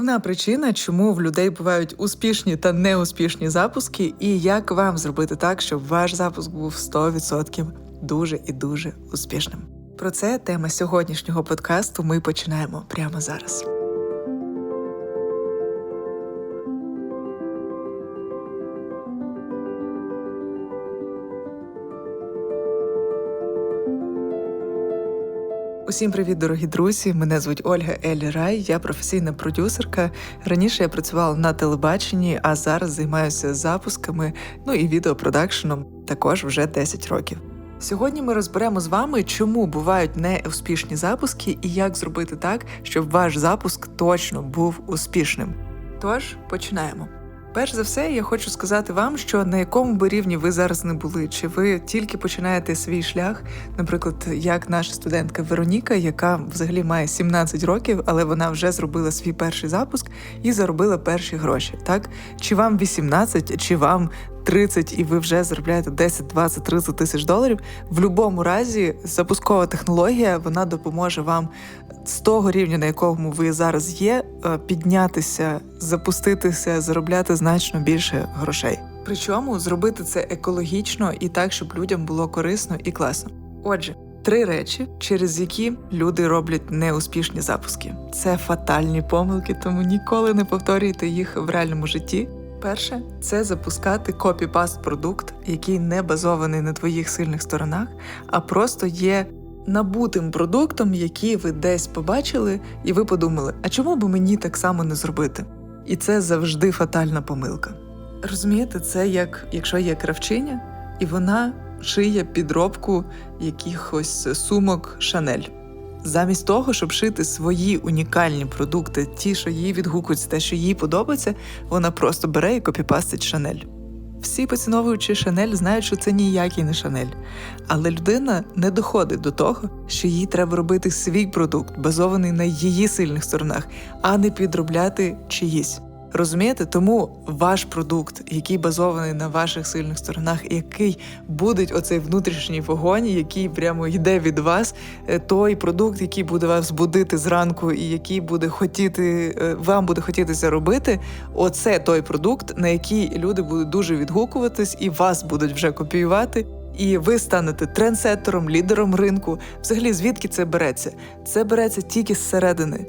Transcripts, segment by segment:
Головна причина, чому в людей бувають успішні та неуспішні запуски, і як вам зробити так, щоб ваш запуск був 100% дуже і дуже успішним. Про це тема сьогоднішнього подкасту. Ми починаємо прямо зараз. Усім привіт, дорогі друзі! Мене звуть Ольга Елі Рай, я професійна продюсерка. Раніше я працювала на телебаченні, а зараз займаюся запусками, ну і відеопродакшеном також вже 10 років. Сьогодні ми розберемо з вами, чому бувають неуспішні запуски і як зробити так, щоб ваш запуск точно був успішним. Тож починаємо. Перш за все, я хочу сказати вам, що на якому би рівні ви зараз не були, чи ви тільки починаєте свій шлях, наприклад, як наша студентка Вероніка, яка взагалі має 17 років, але вона вже зробила свій перший запуск і заробила перші гроші. Так чи вам 18, чи вам 30 і ви вже заробляєте 10, 20, 30 тисяч доларів. В будь-якому разі запускова технологія вона допоможе вам з того рівня, на якому ви зараз є, е, піднятися, запуститися, заробляти значно більше грошей. Причому зробити це екологічно і так, щоб людям було корисно і класно. Отже. Три речі, через які люди роблять неуспішні запуски. Це фатальні помилки, тому ніколи не повторюйте їх в реальному житті. Перше це запускати копі-паст продукт, який не базований на твоїх сильних сторонах, а просто є набутим продуктом, який ви десь побачили, і ви подумали, а чому би мені так само не зробити? І це завжди фатальна помилка. Розумієте, це як якщо є кравчиня, і вона шиє підробку якихось сумок Шанель. Замість того, щоб шити свої унікальні продукти, ті, що їй відгукуються, те, що їй подобається, вона просто бере і копіпастить шанель. Всі поціновуючи шанель, знають, що це ніякий не шанель. Але людина не доходить до того, що їй треба робити свій продукт, базований на її сильних сторонах, а не підробляти чиїсь. Розумієте, тому ваш продукт, який базований на ваших сильних сторонах, який буде оцей внутрішній вогонь, який прямо йде від вас, е, той продукт, який буде вас будити зранку, і який буде хотіти, е, вам буде хотітися робити. Оце той продукт, на який люди будуть дуже відгукуватись, і вас будуть вже копіювати і ви станете трендсеттером, лідером ринку. Взагалі, звідки це береться? Це береться тільки зсередини.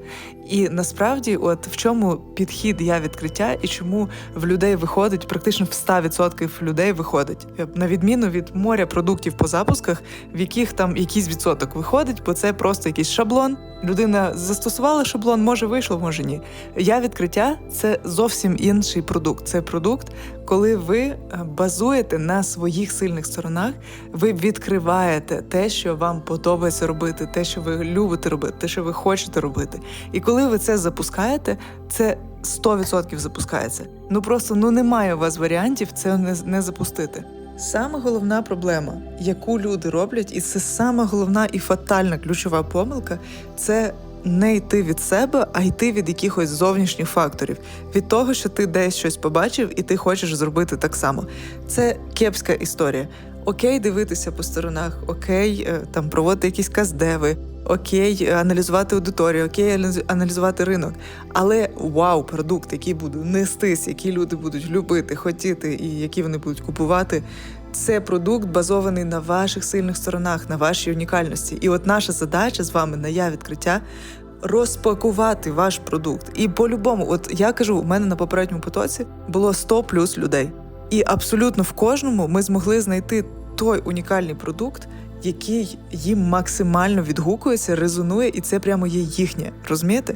І насправді, от в чому підхід я відкриття, і чому в людей виходить, практично в 100% людей виходить, на відміну від моря продуктів по запусках, в яких там якийсь відсоток виходить, бо це просто якийсь шаблон. Людина застосувала шаблон, може вийшло, може ні. Я відкриття це зовсім інший продукт. Це продукт, коли ви е, базуєте на своїх сильних сторонах, ви відкриваєте те, що вам подобається робити, те, що ви любите робити, те, що ви хочете робити. І коли ви це запускаєте, це 100% запускається. Ну просто ну немає у вас варіантів це не, не запустити. Саме головна проблема, яку люди роблять, і це саме головна і фатальна ключова помилка це не йти від себе, а йти від якихось зовнішніх факторів, від того, що ти десь щось побачив, і ти хочеш зробити так само. Це кепська історія. Окей, дивитися по сторонах, окей, е, там проводити якісь каздеви, окей, аналізувати аудиторію, окей, аналізувати ринок. Але вау, продукт, який буде нестись, який люди будуть любити, хотіти і які вони будуть купувати. Це продукт базований на ваших сильних сторонах, на вашій унікальності. І от наша задача з вами на я відкриття. Розпакувати ваш продукт. І по-любому, от я кажу, у мене на попередньому потоці було 100 плюс людей. І абсолютно в кожному ми змогли знайти той унікальний продукт, який їм максимально відгукується, резонує, і це прямо є їхнє. Розумієте?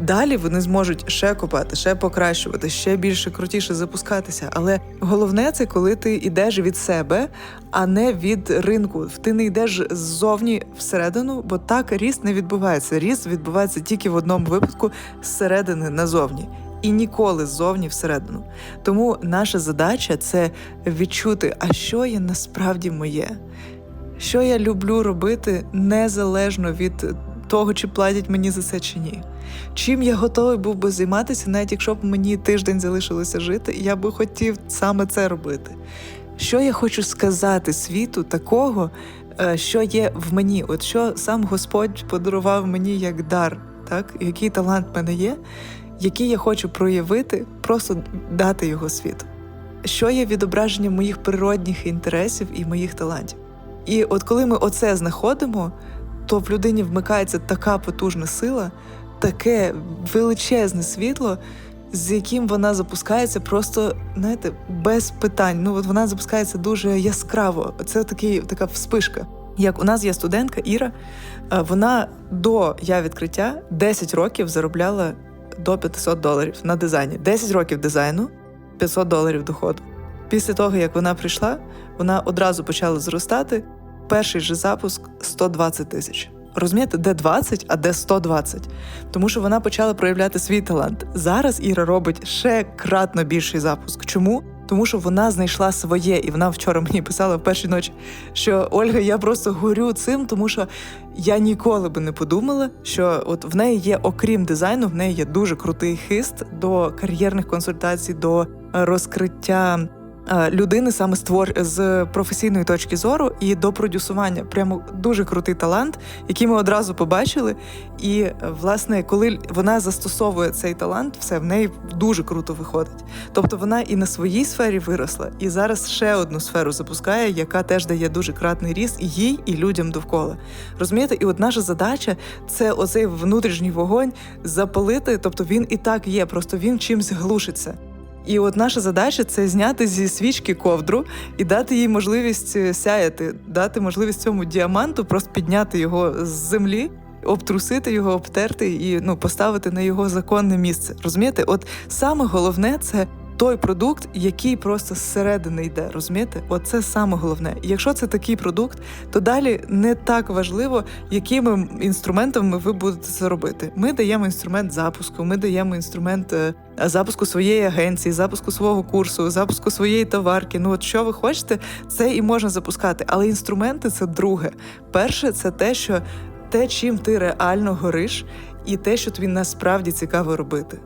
Далі вони зможуть ще копати, ще покращувати, ще більше крутіше запускатися. Але головне це коли ти йдеш від себе, а не від ринку. Ти не йдеш ззовні всередину, бо так ріст не відбувається. Ріст відбувається тільки в одному випадку зсередини назовні і ніколи ззовні всередину. Тому наша задача це відчути, а що є насправді моє, що я люблю робити незалежно від того, чи платять мені за це чи ні. Чим я готовий був би займатися, навіть якщо б мені тиждень залишилося жити, я би хотів саме це робити. Що я хочу сказати світу такого, е, що є в мені, от що сам Господь подарував мені як дар, так який талант в мене є, які я хочу проявити, просто дати його світу. Що є відображенням моїх природних інтересів і моїх талантів. І от коли ми оце знаходимо, то в людині вмикається така потужна сила, таке величезне світло, з яким вона запускається просто, знаєте, без питань. Ну от вона запускається дуже яскраво. Це такий, така вспишка. Як у нас є студентка Іра, е, вона до я відкриття 10 років заробляла до 500 доларів на дизайні. 10 років дизайну, 500 доларів доходу. Після того, як вона прийшла, вона одразу почала зростати. Перший же запуск 120 тисяч. Розумієте, де 20, а де 120. Тому що вона почала проявляти свій талант. Зараз Іра робить ще кратно більший запуск. Чому? Тому що вона знайшла своє, і вона вчора мені писала в першій ночі, що Ольга, я просто горю цим, тому що я ніколи би не подумала, що от в неї є, окрім дизайну, в неї є дуже крутий хист до кар'єрних консультацій, до розкриття людини саме створ з професійної точки зору і до продюсування. Прямо дуже крутий талант, який ми одразу побачили. І е, власне, коли вона застосовує цей талант, все в неї дуже круто виходить. Тобто вона і на своїй сфері виросла, і зараз ще одну сферу запускає, яка теж дає дуже кратний ріст і їй, і людям довкола. Розумієте, і от наша задача це оцей внутрішній вогонь запалити, тобто він і так є, просто він чимсь глушиться. І от наша задача це зняти зі свічки ковдру і дати їй можливість е, сяяти, дати можливість цьому діаманту, просто підняти його з землі, обтрусити його, обтерти і ну поставити на його законне місце. Розумієте? От саме головне це. Той продукт, який просто зсередини йде, розумієте? Оце саме головне. Якщо це такий продукт, то далі не так важливо, якими інструментами ви будете це робити. Ми даємо інструмент запуску, ми даємо інструмент е, запуску своєї агенції, запуску свого курсу, запуску своєї товарки. Ну от що ви хочете, це і можна запускати. Але інструменти це друге. Перше, це те, що те, чим ти реально гориш, і те, що тобі насправді цікаво робити.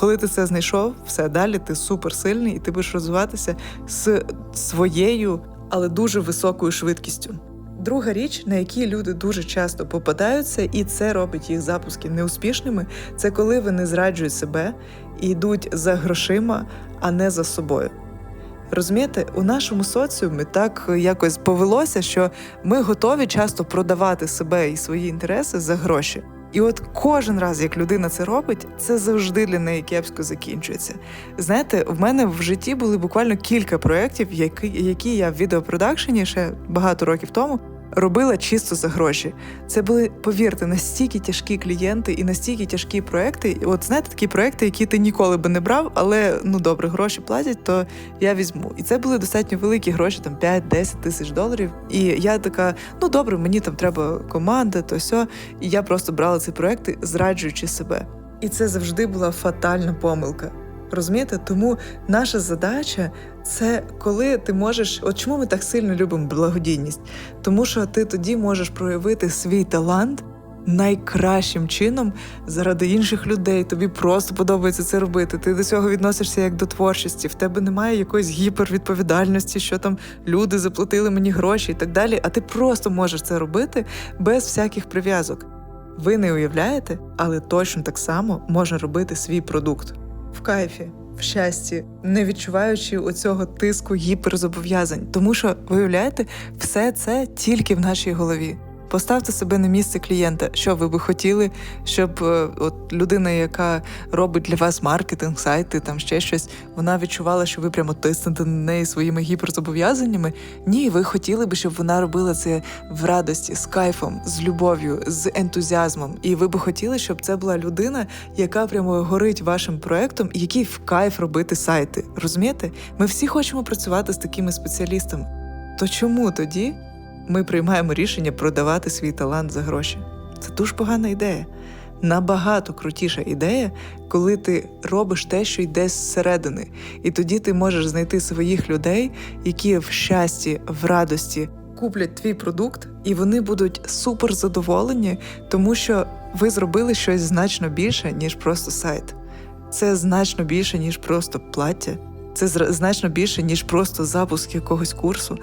Коли ти це знайшов, все далі ти суперсильний, і ти будеш розвиватися з своєю, але дуже високою швидкістю. Друга річ, на якій люди дуже часто попадаються, і це робить їх запуски неуспішними, це коли вони зраджують себе і йдуть за грошима, а не за собою. Розумієте, у нашому соціумі так якось повелося, що ми готові часто продавати себе і свої інтереси за гроші. І от кожен раз, як людина це робить, це завжди для неї кепсько закінчується. Знаєте, в мене в житті були буквально кілька проєктів, які, які я в відеопродакшені ще багато років тому робила чисто за гроші. Це були, повірте, настільки тяжкі клієнти і настільки тяжкі проекти. От знаєте, такі проекти, які ти ніколи би не брав, але ну добре, гроші платять, то я візьму. І це були достатньо великі гроші, там 5-10 тисяч доларів. І я така, ну добре, мені там треба команда, то сьо. І я просто брала ці проекти, зраджуючи себе. І це завжди була фатальна помилка. Розумієте? Тому наша задача це коли ти можеш. От чому ми так сильно любимо благодійність? Тому що ти тоді можеш проявити свій талант найкращим чином заради інших людей. Тобі просто подобається це робити. Ти до цього відносишся як до творчості. В тебе немає якоїсь гіпервідповідальності, що там люди заплатили мені гроші і так далі. А ти просто можеш це робити без всяких прив'язок. Ви не уявляєте, але точно так само можна робити свій продукт в кайфі, в щасті, не відчуваючи оцього тиску гіперзобов'язань. Тому що виявляєте, все це тільки в нашій голові. Поставте себе на місце клієнта, що ви би хотіли, щоб е, от людина, яка робить для вас маркетинг, сайти, там ще щось, вона відчувала, що ви прямо тиснете на неї своїми гіперзобов'язаннями. Ні, ви хотіли би, щоб вона робила це в радості, з кайфом, з любов'ю, з ентузіазмом. І ви би хотіли, щоб це була людина, яка прямо горить вашим проектом, який в кайф робити сайти. Розумієте? Ми всі хочемо працювати з такими спеціалістами. То чому тоді? Ми приймаємо рішення продавати свій талант за гроші. Це дуже погана ідея. Набагато крутіша ідея, коли ти робиш те, що йде зсередини, і тоді ти можеш знайти своїх людей, які в щасті, в радості куплять твій продукт, і вони будуть супер задоволені, тому що ви зробили щось значно більше, ніж просто сайт. Це значно більше, ніж просто плаття. Це значно більше, ніж просто запуск якогось курсу.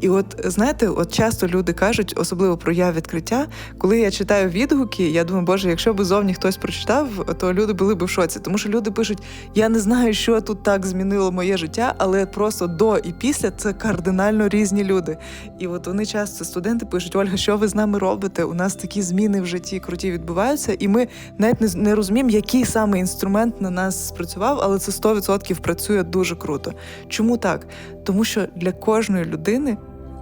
І от знаєте, от часто люди кажуть, особливо про я відкриття, коли я читаю відгуки, я думаю, боже, якщо б зовні хтось прочитав, то люди були б в шоці. Тому що люди пишуть: я не знаю, що тут так змінило моє життя, але просто до і після це кардинально різні люди. І от вони часто студенти пишуть: Ольга, що ви з нами робите? У нас такі зміни в житті круті відбуваються, і ми навіть не, не розуміємо, який саме інструмент на нас спрацював, але це 100% працює дуже круто. Чому так? Тому що для кожної людини.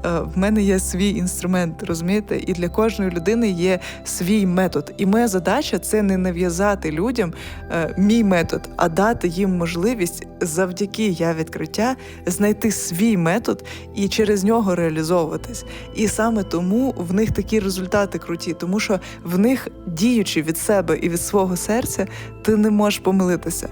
Е, В мене є свій інструмент, розумієте? І для кожної людини є свій метод. І моя задача це не нав'язати людям е, мій метод, а дати їм можливість завдяки я відкриття знайти свій метод і через нього реалізовуватись. І саме тому в них такі результати круті, тому що в них, діючи від себе і від свого серця, ти не можеш помилитися.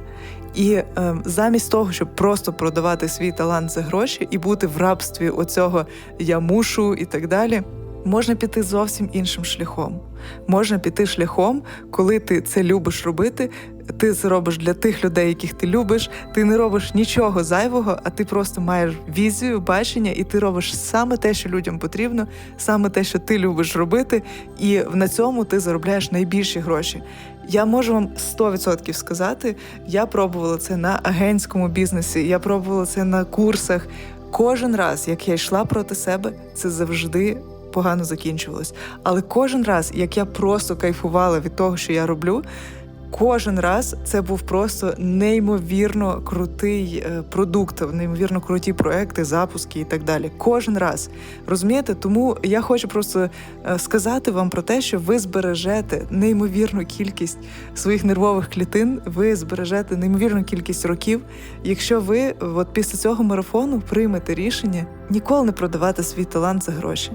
І е, замість того, щоб просто продавати свій талант за гроші і бути в рабстві оцього я мушу і так далі, можна піти зовсім іншим шляхом. Можна піти шляхом, коли ти це любиш робити. Ти це робиш для тих людей, яких ти любиш. Ти не робиш нічого зайвого, а ти просто маєш візію, бачення, і ти робиш саме те, що людям потрібно, саме те, що ти любиш робити, і на цьому ти заробляєш найбільші гроші. Я можу вам 100% сказати, я пробувала це на агентському бізнесі, я пробувала це на курсах. Кожен раз, як я йшла проти себе, це завжди погано закінчувалось. Але кожен раз, як я просто кайфувала від того, що я роблю. Кожен раз це був просто неймовірно крутий е, продукт, неймовірно круті проекти, запуски і так далі. Кожен раз розумієте? Тому я хочу просто е, сказати вам про те, що ви збережете неймовірну кількість своїх нервових клітин, ви збережете неймовірну кількість років, якщо ви от після цього марафону приймете рішення ніколи не продавати свій талант за гроші,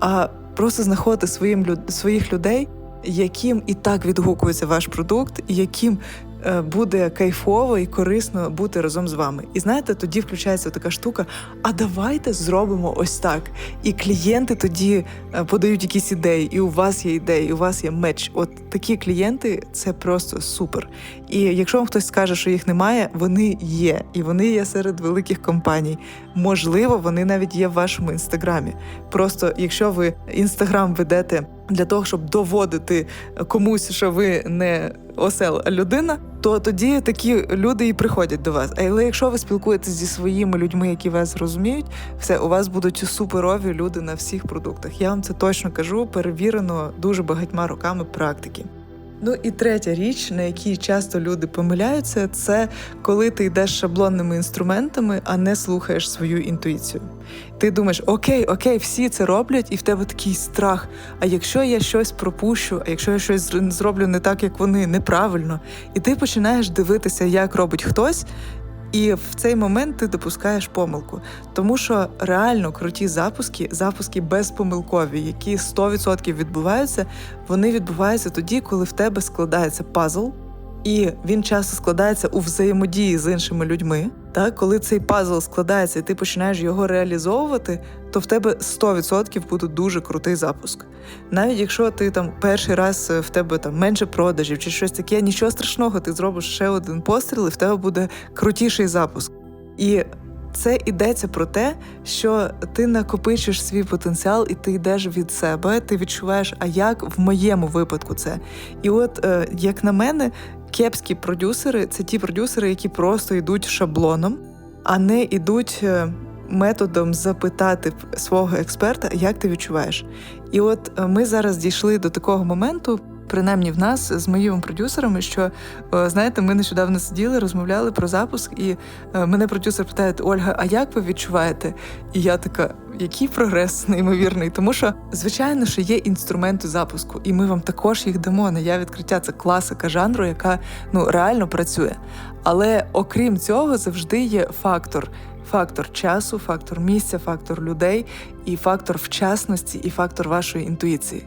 а просто знаходити своїм своїх людей яким і так відгукується ваш продукт, і яким е, буде кайфово і корисно бути разом з вами. І знаєте, тоді включається така штука: а давайте зробимо ось так. І клієнти тоді е, подають якісь ідеї, і у вас є ідеї, і у вас є меч. От такі клієнти це просто супер. І якщо вам хтось скаже, що їх немає, вони є, і вони є серед великих компаній. Можливо, вони навіть є в вашому інстаграмі. Просто якщо ви інстаграм ведете для того, щоб доводити комусь, що ви не осел, а людина, то тоді такі люди і приходять до вас. Але якщо ви спілкуєтесь зі своїми людьми, які вас розуміють, все у вас будуть суперові люди на всіх продуктах. Я вам це точно кажу, перевірено дуже багатьма роками практики. Ну і третя річ, на якій часто люди помиляються, це коли ти йдеш шаблонними інструментами, а не слухаєш свою інтуїцію. Ти думаєш, окей, окей, всі це роблять, і в тебе такий страх. А якщо я щось пропущу, а якщо я щось зроблю не так, як вони, неправильно, і ти починаєш дивитися, як робить хтось. І в цей момент ти допускаєш помилку, тому що реально круті запуски, запуски безпомилкові, які 100% відбуваються, вони відбуваються тоді, коли в тебе складається пазл, і він часто складається у взаємодії з іншими людьми. Так, коли цей пазл складається, і ти починаєш його реалізовувати, то в тебе 100% буде дуже крутий запуск. Навіть якщо ти там перший раз е, в тебе там менше продажів чи щось таке, нічого страшного, ти зробиш ще один постріл, і в тебе буде крутіший запуск. І це йдеться про те, що ти накопичиш свій потенціал, і ти йдеш від себе, ти відчуваєш, а як в моєму випадку це. І от, е, як на мене, кепські продюсери це ті продюсери, які просто йдуть шаблоном, а не йдуть е, методом запитати свого експерта, як ти відчуваєш. І от е, ми зараз дійшли до такого моменту. Принаймні в нас з моїми продюсерами, що е, знаєте, ми нещодавно сиділи, розмовляли про запуск, і е, мене продюсер питає: Ольга, а як ви відчуваєте? І я така, який прогрес неймовірний, тому що звичайно, що є інструменти запуску, і ми вам також їх дамо. На я відкриття це класика жанру, яка ну реально працює. Але окрім цього, завжди є фактор. Фактор часу, фактор місця, фактор людей, і фактор вчасності, і фактор вашої інтуїції.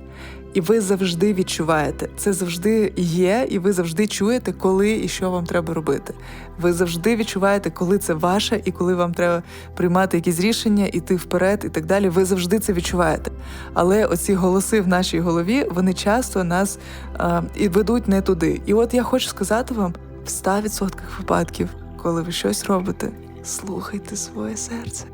І ви завжди відчуваєте, це завжди є, і ви завжди чуєте, коли і що вам треба робити. Ви завжди відчуваєте, коли це ваше, і коли вам треба приймати якісь рішення, іти вперед і так далі. Ви завжди це відчуваєте. Але оці голоси в нашій голові вони часто нас а, і ведуть не туди. І от я хочу сказати вам: в 100% випадків, коли ви щось робите, слухайте своє серце.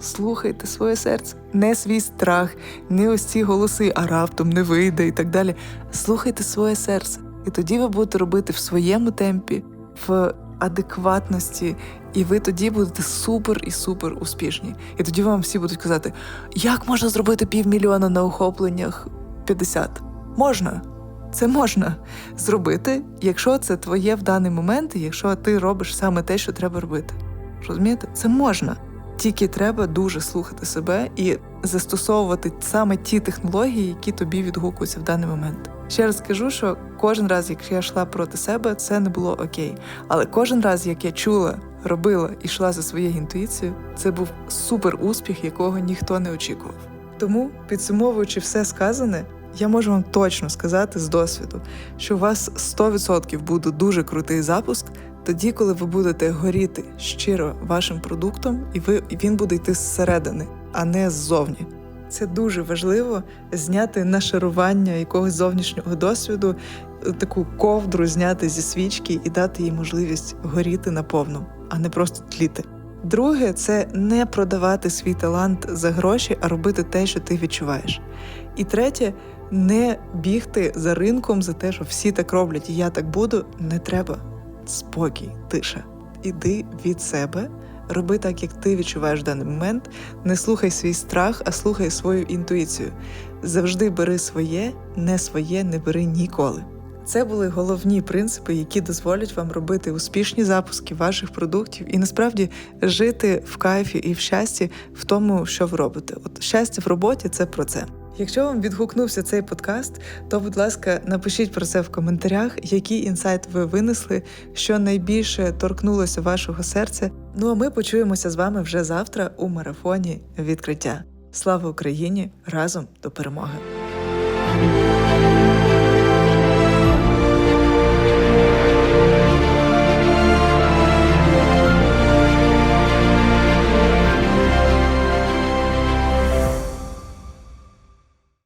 Слухайте своє серце, не свій страх, не ось ці голоси, а раптом не вийде і так далі. Слухайте своє серце. І тоді ви будете робити в своєму темпі, в адекватності, і ви тоді будете супер і супер успішні. І тоді вам всі будуть казати, як можна зробити півмільйона на охопленнях 50? Можна. Це можна зробити, якщо це твоє в даний момент, якщо ти робиш саме те, що треба робити. Розумієте? Це можна. Тільки треба дуже слухати себе і застосовувати саме ті технології, які тобі відгукуються в даний момент. Ще раз скажу, що кожен раз, як я йшла проти себе, це не було окей. Але кожен раз, як я чула, робила і йшла за своєю інтуїцією, це був супер успіх, якого ніхто не очікував. Тому, підсумовуючи все сказане, я можу вам точно сказати з досвіду, що у вас 100% буде дуже крутий запуск тоді, коли ви будете горіти щиро вашим продуктом, і ви він буде йти зсередини, а не ззовні. Це дуже важливо зняти нашарування якогось зовнішнього досвіду, таку ковдру зняти зі свічки і дати їй можливість горіти наповну, а не просто тліти. Друге, це не продавати свій талант за гроші, а робити те, що ти відчуваєш. І третє, не бігти за ринком за те, що всі так роблять, і я так буду. Не треба. Спокій, тиша. Іди від себе, роби так, як ти відчуваєш в даний момент. Не слухай свій страх, а слухай свою інтуїцію. Завжди бери своє, не своє не бери ніколи. Це були головні принципи, які дозволять вам робити успішні запуски ваших продуктів і насправді жити в кайфі і в щасті в тому, що ви робите. От щастя в роботі це про це. Якщо вам відгукнувся цей подкаст, то, будь ласка, напишіть про це в коментарях, який інсайт ви винесли, що найбільше торкнулося вашого серця. Ну а ми почуємося з вами вже завтра у марафоні відкриття. Слава Україні! Разом до перемоги!